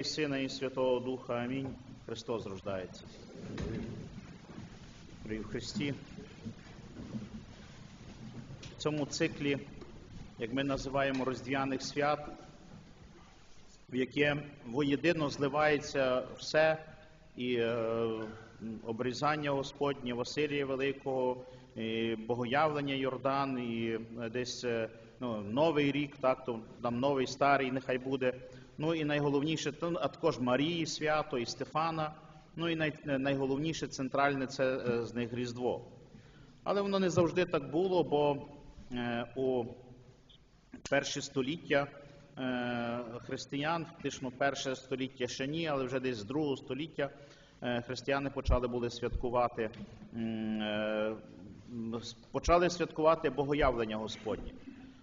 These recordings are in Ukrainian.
І Сина і Святого Духа. Амінь. Христос рождається. При Христі. В цьому циклі, як ми називаємо роздвяних свят, в яке воєдино зливається все і е, обрізання Господнє, Василія Великого, і Богоявлення Йордан, і десь е, ну, Новий рік, так, то там новий старий, нехай буде. Ну і найголовніше, а також Марії свято і Стефана. Ну і най, найголовніше центральне це е, з них Різдво. Але воно не завжди так було, бо е, у перші століття е, християн, фактично перше століття ще ні, але вже десь з другого століття е, християни почали були святкувати, е, почали святкувати богоявлення Господнє.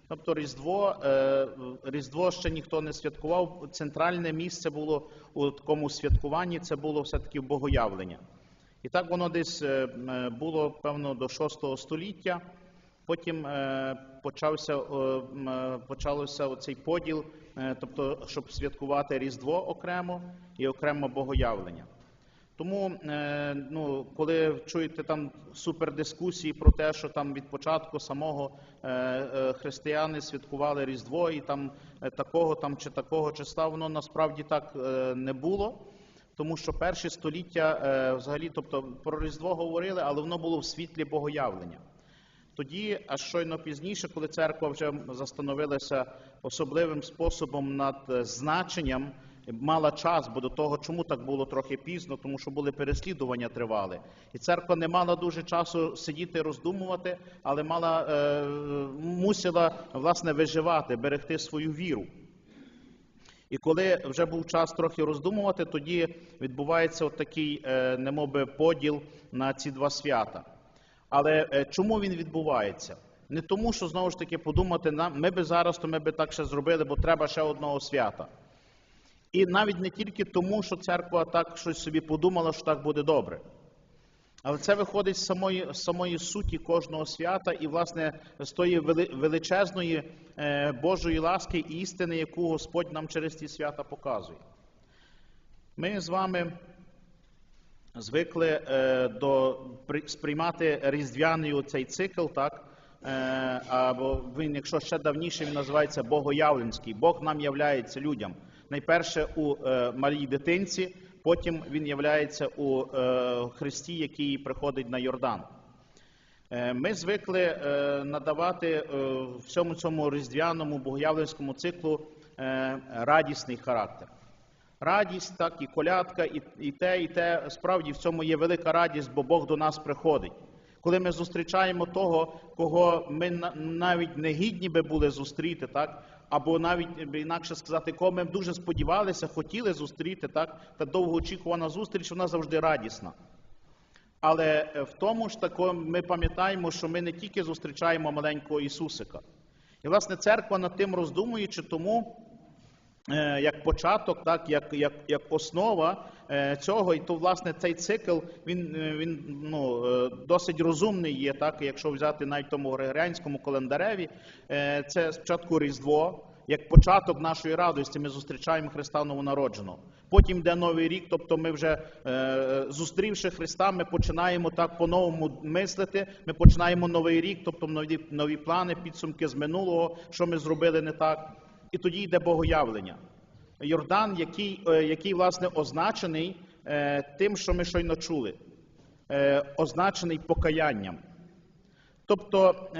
Тобто Різдво, е, Різдво ще ніхто не святкував. Центральне місце було у такому святкуванні, це було все-таки богоявлення. І так воно десь е, було, певно, до 6 століття. Потім е, почався, е, е, почався цей поділ, е, тобто, щоб святкувати Різдво окремо і окремо богоявлення. Тому, е, ну, коли чуєте там супердискусії про те, що там від початку самого е, е, християни святкували Різдво і там такого там чи такого числа, воно насправді так не було. Тому що перші століття взагалі, тобто про Різдво говорили, але воно було в світлі богоявлення. Тоді, аж щойно пізніше, коли церква вже застановилася особливим способом над значенням, мала час, бо до того, чому так було трохи пізно, тому що були переслідування тривали. І церква не мала дуже часу сидіти роздумувати, але мала, е, мусила власне виживати, берегти свою віру. І коли вже був час трохи роздумувати, тоді відбувається от такий, е, немовби, поділ на ці два свята. Але е, чому він відбувається? Не тому, що знову ж таки подумати, нам, ми би зараз, то ми би так ще зробили, бо треба ще одного свята. І навіть не тільки тому, що церква так щось собі подумала, що так буде добре. Але це виходить з самої, з самої суті кожного свята і, власне, з тої величезної е, Божої ласки і істини, яку Господь нам через ці свята показує. Ми з вами звикли е, до, сприймати різдвяний оцей цикл, так? Е, або він, якщо ще давніше, він називається Богоявленський. Бог нам являється людям. Найперше у е, малій дитинці, потім він являється у е, Христі, який приходить на Йордан. Е, Ми звикли надавати всьому цьому різдвяному богоявленському циклу радісний характер. Радість, так, і колядка, і те, і те. Справді в цьому є велика радість, бо Бог до нас приходить. Коли ми зустрічаємо того, кого ми навіть не гідні би були зустріти, так? Або навіть інакше сказати, кого ми дуже сподівалися, хотіли зустріти, так? та довгоочікувана зустріч, вона завжди радісна. Але е, в тому ж тако ми пам'ятаємо, що ми не тільки зустрічаємо маленького Ісусика. І, власне, церква над тим роздумуючи, тому е, як початок, так, як, як, як основа е, цього, і то, власне, цей цикл, він, е, він ну, е, досить розумний є, так, якщо взяти навіть тому григоріанському календареві, е, це спочатку Різдво, як початок нашої радості ми зустрічаємо Христа новонародженого. Потім йде Новий рік, тобто ми вже е, зустрівши Христа, ми починаємо так по-новому мислити. Ми починаємо новий рік, тобто нові, нові плани, підсумки з минулого, що ми зробили не так. І тоді йде богоявлення. Йордан, який, е, який власне означений е, тим, що ми щойно чули, е, означений покаянням. Тобто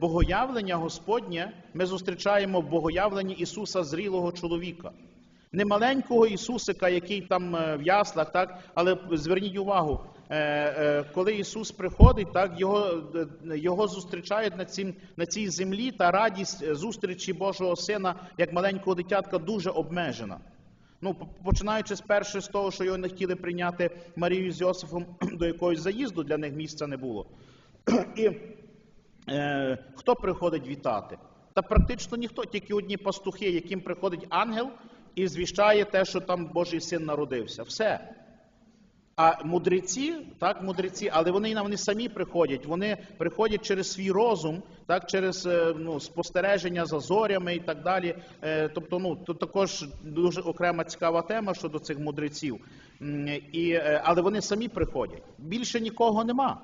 богоявлення Господнє ми зустрічаємо в богоявленні Ісуса зрілого чоловіка. Не маленького Ісусика, який там в яслах, так, але зверніть увагу, коли Ісус приходить, так, його, е, його зустрічають на, цім, на цій землі, та радість е, зустрічі Божого Сина, як маленького дитятка, дуже обмежена. Ну, починаючи з першого з того, що його не хотіли прийняти Марію з Йосифом до якогось заїзду, для них місця не було. І е, хто приходить вітати? Та практично ніхто, тільки одні пастухи, яким приходить ангел і звіщає те, що там Божий син народився. Все. А мудреці, так, мудреці, але вони, вони самі приходять. Вони приходять через свій розум, так, через е, ну, спостереження за зорями і так далі. Е, Тобто, ну, тут також дуже окрема цікава тема щодо цих мудреців. І, е, але вони самі приходять. Більше нікого нема.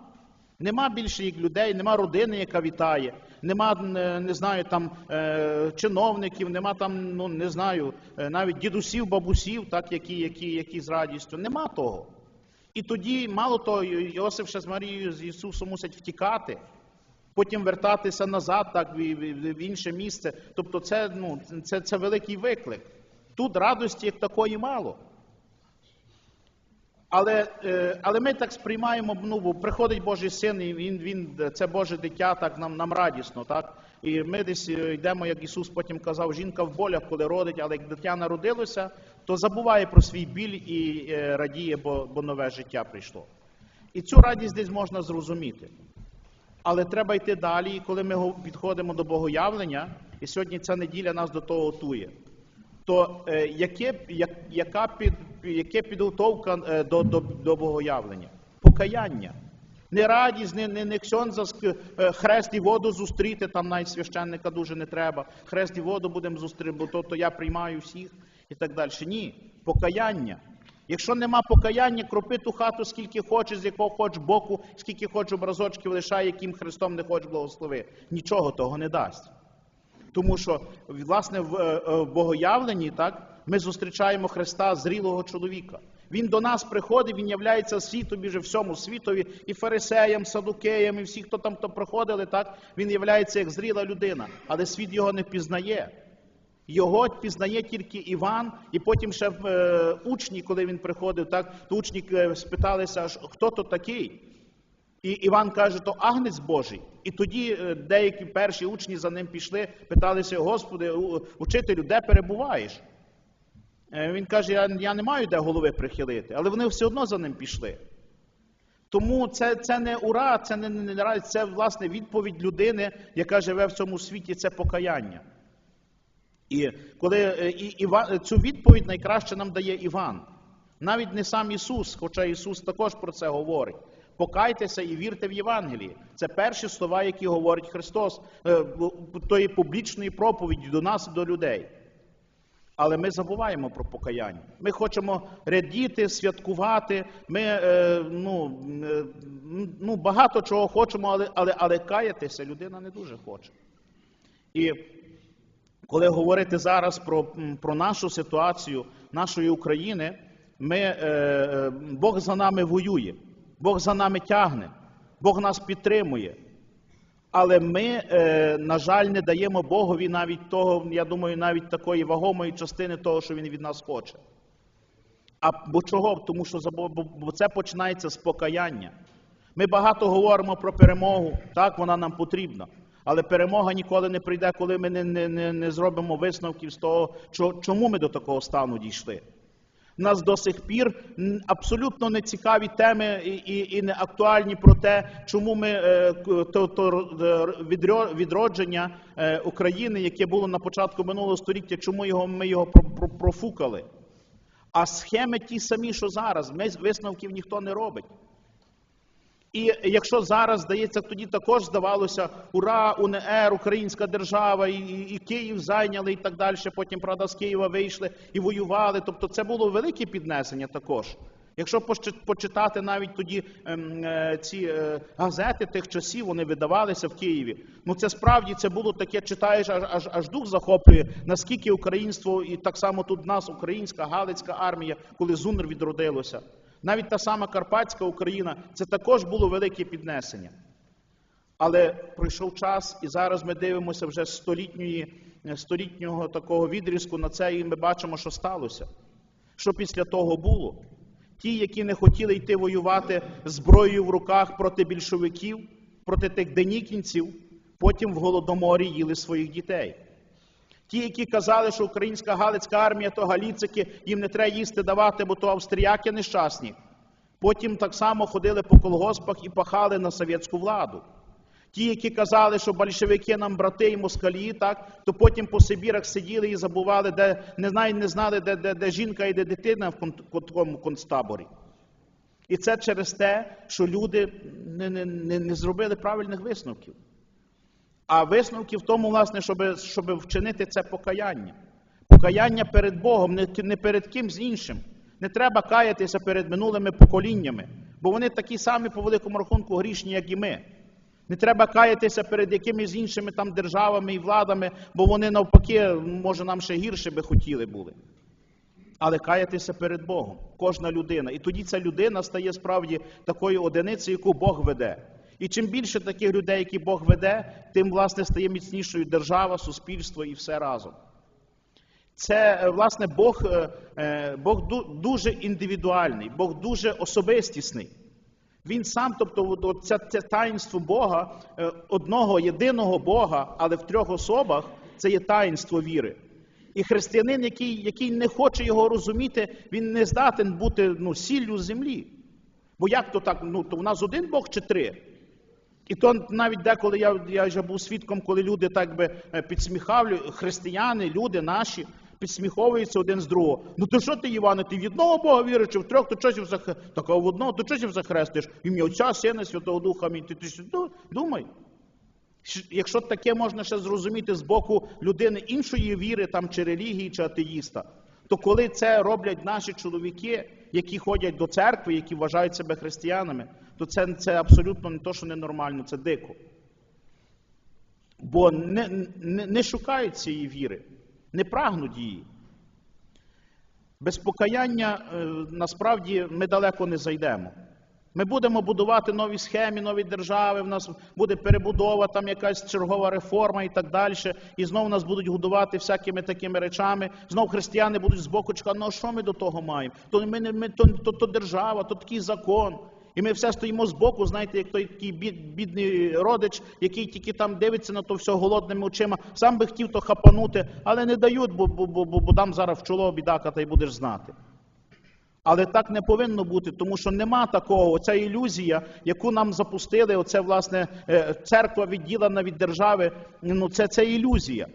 Нема більше їх людей, нема родини, яка вітає, нема не знаю там чиновників, нема там, ну не знаю, навіть дідусів, бабусів, так які, які, які з радістю. Нема того. І тоді, мало того, Йо- Йосиф ще з Марією з Ісусом мусять втікати, потім вертатися назад, так в, інше місце. Тобто, це, ну, це, це великий виклик. Тут радості як такої мало. Але, е, але ми так сприймаємо, ну, приходить Божий син, і він, він, це Боже дитя, так нам, нам радісно, так? І ми десь е, йдемо, як Ісус потім казав, жінка в болях, коли родить, але як дитя народилося, то забуває про свій біль і е, радіє, бо, бо нове життя прийшло. І цю радість десь можна зрозуміти. Але треба йти далі, і коли ми підходимо до богоявлення, і сьогодні ця неділя нас до того готує, то е, яке, як, яка під, яке підготовка е, до, до, до богоявлення? Покаяння. Не радість, не, не, не ксьонза е, хрест і воду зустріти, там навіть священника дуже не треба. Хрест і воду будемо зустріти, бо то, то я приймаю всіх і так далі. Ні, покаяння. Якщо нема покаяння, кропи ту хату скільки хочеш, з якого хоч боку, скільки хоч образочків лишай, яким Христом не хоч благослови. Нічого того не дасть. Тому що, власне, в е, е, в богоявленні так, ми зустрічаємо Христа зрілого чоловіка. Він до нас приходить, він являється світові, вже всьому світові, і фарисеям, садукеям, і всі, хто там то приходили, так, він являється як зріла людина, але світ його не пізнає. Його пізнає тільки Іван, і потім ще е, учні, коли він приходив, так, то учні е, спиталися, хто то такий? І Іван каже, то агнець Божий. І тоді е, деякі перші учні за ним пішли, питалися, Господи, учителю, де перебуваєш? Він каже, я, я не маю де голови прихилити, але вони все одно за ним пішли. Тому це, це не ура, це не радість, це власне відповідь людини, яка живе в цьому світі, це покаяння. І коли е, і, Іва- цю відповідь найкраще нам дає Іван. Навіть не сам Ісус, хоча Ісус також про це говорить. Покайтеся і вірте в Євангеліє. Це перші слова, які говорить Христос е, тої публічної проповіді до нас і до людей. Але ми забуваємо про покаяння. Ми хочемо радіти, святкувати. Ми е, ну, ну, багато чого хочемо, але, але, але каятися людина не дуже хоче. І коли говорити зараз про, про нашу ситуацію, нашої України, ми, е, е, Бог за нами воює, Бог за нами тягне, Бог нас підтримує. Але ми, е, на жаль, не даємо Богові навіть того, я думаю, навіть такої вагомої частини того, що Він від нас хоче. А бо чого? Тому що бо, це починається з покаяння. Ми багато говоримо про перемогу, так, вона нам потрібна. Але перемога ніколи не прийде, коли ми не, не, не, не зробимо висновків з того, чо- чому ми до такого стану дійшли. Нас до сих пір абсолютно не цікаві теми і, і, і не актуальні про те, чому ми е, то, то відродження е, України, яке було на початку минулого століття, чому його ми його про- про- профукали. А схеми ті самі, що зараз, ми висновків ніхто не робить. І якщо зараз, здається, тоді також здавалося, ура, УНР, Українська держава, і, і, і Київ зайняли і так далі, потім, правда, з Києва вийшли і воювали. Тобто це було велике піднесення також. Якщо почитати навіть тоді ем, е, ці е, газети тих часів, вони видавалися в Києві. Ну це справді це було таке, читаєш, аж, аж, аж дух захоплює, наскільки українство, і так само тут в нас українська Галицька армія, коли ЗУНР відродилося. Навіть та сама Карпатська Україна, це також було велике піднесення. Але пройшов час, і зараз ми дивимося вже столітньої, е, столітнього такого відрізку на це, і ми бачимо, що сталося. Що після того було? Ті, які не хотіли йти воювати зброєю в руках проти більшовиків, проти тих денікінців, потім в голодоморі їли своїх дітей. Ті, які казали, що українська Галицька армія то галіцики, їм не треба їсти давати, бо то австріяки нещасні. Потім так само ходили по колгоспах і пахали на совєтську владу. Ті, які казали, що большевики нам брати і москалі, так, то потім по Сибірах сиділи і забували, де не знаю, не знали, де, де, де жінка і де дитина в тому концтаборі. І це через те, що люди не, не, не, не зробили правильних висновків. А висновки в тому, власне, щоб, щоб вчинити це покаяння. Покаяння перед Богом, не, не перед кимсь іншим. Не треба каятися перед минулими поколіннями, бо вони такі самі по великому рахунку грішні, як і ми. Не треба каятися перед якимись іншими там державами і владами, бо вони навпаки, може, нам ще гірше би хотіли були. Але каятися перед Богом, кожна людина. І тоді ця людина стає справді такою одиницею, яку Бог веде. І чим більше таких людей, які Бог веде, тим, власне, стає міцнішою держава, суспільство і все разом. Це, е, власне, Бог, е, е, Бог дуже індивідуальний, Бог дуже особистісний. Він сам, тобто, це, це таїнство Бога, одного єдиного Бога, але в трьох особах, це є таїнство віри. І християнин, який, який не хоче його розуміти, він не здатен бути ну, сіллю землі. Бо як то так? Ну, то в нас один Бог чи три? І то навіть деколи я, я вже був свідком, коли люди так би е, підсміхали, християни, люди наші, підсміховуються один з другого. Ну то що ти, Іване, ти в одного Бога віриш, чи в трьох, то чого за так, а в одного, то чого захрестиш? Ім'я Отця, Сина, Святого Духа, амінь. Ти, ти, що- ну, думай. Якщо таке можна ще зрозуміти з боку людини іншої віри, там, чи релігії, чи атеїста, то коли це роблять наші чоловіки, які ходять до церкви, які вважають себе християнами, то це, це абсолютно не то, що ненормально, це дико. Бо не, не, не шукають цієї віри, не прагнуть її. Без покаяння е, насправді ми далеко не зайдемо. Ми будемо будувати нові схеми, нові держави, в нас буде перебудова, там якась чергова реформа і так далі. І знову нас будуть годувати всякими такими речами. Знов християни будуть збоку чекати, ну а що ми до того маємо? То ми ми то, то, то держава, то такий закон. І ми все стоїмо збоку, знаєте, як той такий бід, бідний родич, який тільки там дивиться на то все голодними очима, сам би хотів то хапанути, але не дають, бо, бо, бо, бо, бо дам зараз в чоло бідака, та й будеш знати. Але так не повинно бути, тому що нема такого. Оця ілюзія, яку нам запустили, оце, власне, е, церква відділена від держави, ну це, це ілюзія.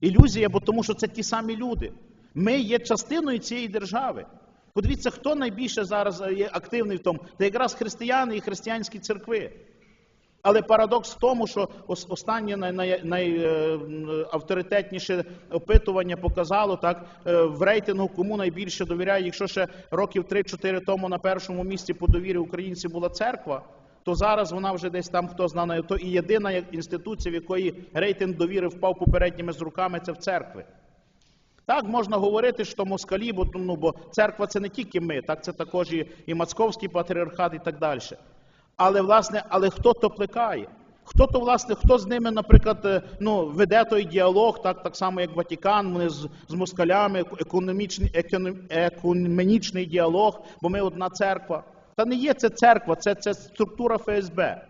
Ілюзія, бо тому що це ті самі люди. Ми є частиною цієї держави. Подивіться, хто найбільше зараз е, є активний в тому, це якраз християни і християнські церкви. Але парадокс в тому, що останнє найавторитетніше опитування показало так е, в рейтингу, кому найбільше довіряє. Якщо ще років 3-4 тому на першому місці по довірі українців була церква, то зараз вона вже десь там, хто знає, то і єдина інституція, в якої рейтинг довіри впав попередніми з руками, це в церкви. Так, можна говорити, що москалі, бо, ну, бо церква це не тільки ми, так це також і, і московський патріархат і так далі. Але, власне, але хто то плекає? Хто то, власне, хто з ними, наприклад, е, ну, веде той діалог, так, так само, як Ватикан, вони з, з москалями, економічний, економ, екуменічний діалог, бо ми одна церква. Та не є це церква, це, це структура ФСБ.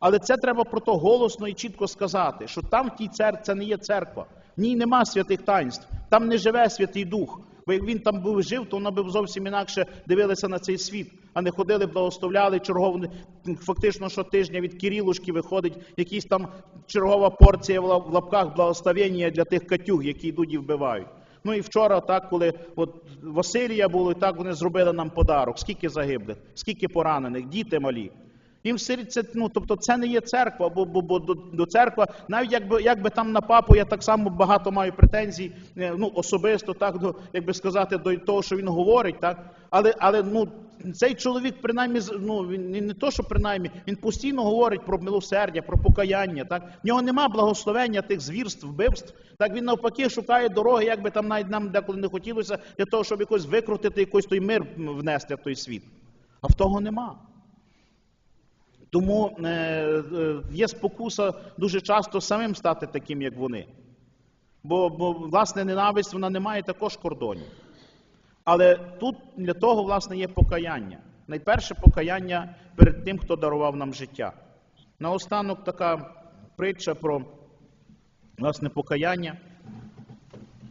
Але це треба про то голосно і чітко сказати, що там в тій церкві це не є церква. В ній нема святих таїнств, там не живе Святий Дух. Бо як він там був жив, то воно б зовсім інакше дивилися на цей світ, а не ходили, благословляли чергово. Фактично щотижня від Кирилушки виходить якась там чергова порція в лапках благословення для тих катюг, які йдуть і вбивають. Ну і вчора, так, коли от Василія було, і так вони зробили нам подарок. Скільки загиблих, скільки поранених, діти малі. Їм це, ну, тобто це не є церква, бо, бо, бо до, до церква, навіть якби, якби там на папу я так само багато маю претензій, е, ну, особисто, так, до, як би сказати, до того, що він говорить, так, але, але ну, цей чоловік, принаймні, ну, він не- то, що принаймні, він постійно говорить про милосердя, про покаяння, так, в нього нема благословення тих звірств, вбивств, так, він навпаки шукає дороги, як би там навіть нам деколи не хотілося, для того, щоб якось викрутити, якийсь той мир внести в той світ. А в того нема. Тому е, е, є спокуса дуже часто самим стати таким, як вони. Бо, бо власне ненависть вона не має також кордонів. Але тут для того, власне, є покаяння. Найперше покаяння перед тим, хто дарував нам життя. Наостанок така притча про власне покаяння.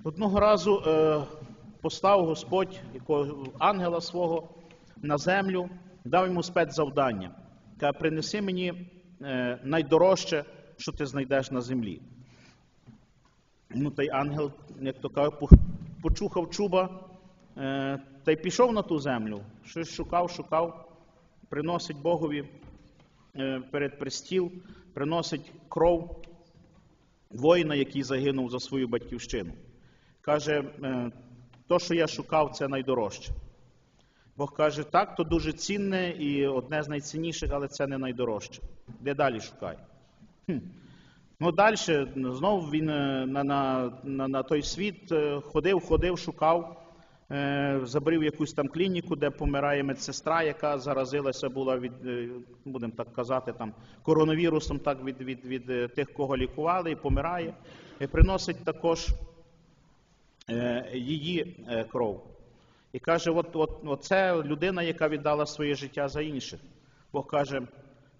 Одного разу е, постав Господь якого, ангела свого на землю, дав йому спецзавдання. Каже, принеси мені е, найдорожче, що ти знайдеш на землі. Ну, той ангел, як то пу- почухав чуба е, та й пішов на ту землю. Щось шукав, шукав. приносить Богові е, перед престіл, приносить кров воїна, який загинув за свою батьківщину. Каже, то, що я шукав, це найдорожче. Бог каже, так, то дуже цінне і одне з найцінніших, але це не найдорожче. Де далі шукай? Хм. Ну, далі знову він е, на, на, на, на той світ е, ходив, ходив, шукав, е, забрив якусь там клініку, де помирає медсестра, яка заразилася була від, е, будемо так казати, там, коронавірусом так, від, від, від тих, кого лікували, і помирає. І приносить також е, її кров. І каже, от, от, от це людина, яка віддала своє життя за інших. Бог каже,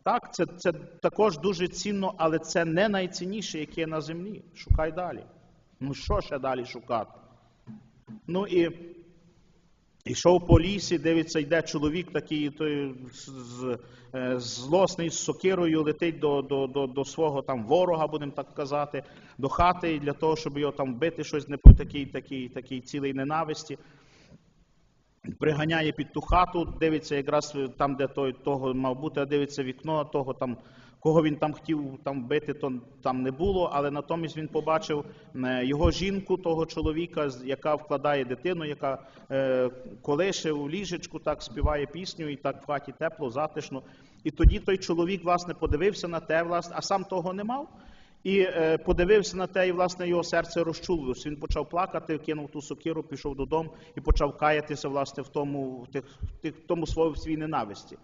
так, це, це також дуже цінно, але це не найцінніше, яке є на землі. Шукай далі. Ну що ще далі шукати? Ну і йшов по лісі, дивиться, йде чоловік такий той, з, е, злосний з сокирою, летить до, до, до, до свого там ворога, будемо так казати, до хати для того, щоб його там вбити, щось не по такій, такій, такій цілій ненависті приганяє під ту хату, дивиться якраз там, де той того мав бути, а дивиться вікно, того там, кого він там хотів там бити, то там не було, але натомість він побачив е, його жінку, того чоловіка, яка вкладає дитину, яка е, колише у ліжечку, так співає пісню, і так в хаті тепло, затишно. І тоді той чоловік, власне, подивився на те, власне, а сам того не мав. І е, подивився на те, і власне його серце розчулилось. Він почав плакати, кинув ту сокиру, пішов додому і почав каятися власне в тому, в тих, в тому своїй своїй ненависті.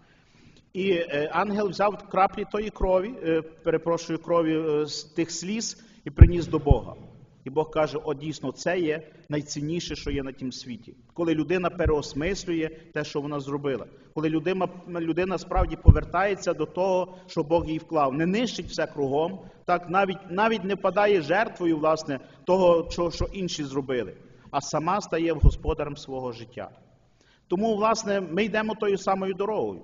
І е, ангел взяв краплі тої крові, е, перепрошую, крові з тих сліз і приніс до Бога. І Бог каже: о, дійсно, це є найцінніше, що є на тім світі. Коли людина переосмислює те, що вона зробила, коли людина, людина справді повертається до того, що Бог їй вклав, не нищить все кругом, так навіть навіть не падає жертвою, власне, того, що, що інші зробили, а сама стає господарем свого життя. Тому, власне, ми йдемо тою самою дорогою.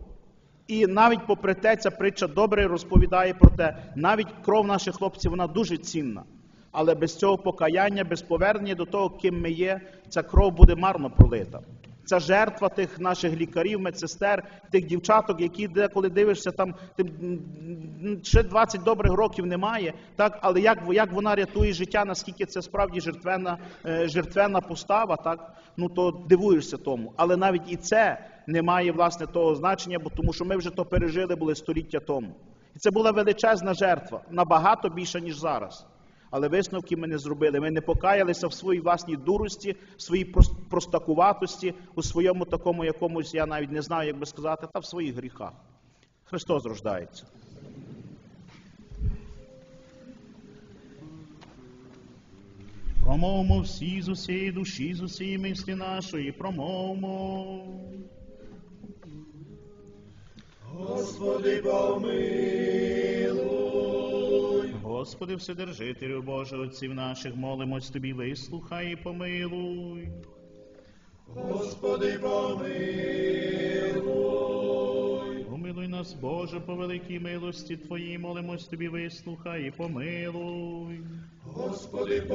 І навіть попри те, ця притча добре розповідає про те, навіть кров наших хлопців вона дуже цінна. Але без цього покаяння, без повернення до того, ким ми є, ця кров буде марно пролита. Ця жертва тих наших лікарів, медсестер, тих дівчаток, які деколи дивишся, там ще 20 добрих років немає, так, але як, як вона рятує життя, наскільки це справді жертвенна, е, жертвенна постава, так, ну то дивуєшся тому. Але навіть і це не має власне того значення, бо тому що ми вже то пережили були століття тому. І це була величезна жертва, набагато більша, ніж зараз. Але висновки ми не зробили. Ми не покаялися в своїй власній дурості, в своїй простакуватості, у своєму такому якомусь, я навіть не знаю, як би сказати, та в своїх гріхах. Христос рождається. Промовмо всі з усієї душі, з усієї мислі нашої, промовмо. Господи, помилуй, Господи, Вседержителю Боже, отців наших, молимось Тобі, вислухай і помилуй. Господи, помилуй, Помилуй нас, Боже, по великій милості Твоїй, молимось Тобі, вислухай і помилуй. Господи, помилуй.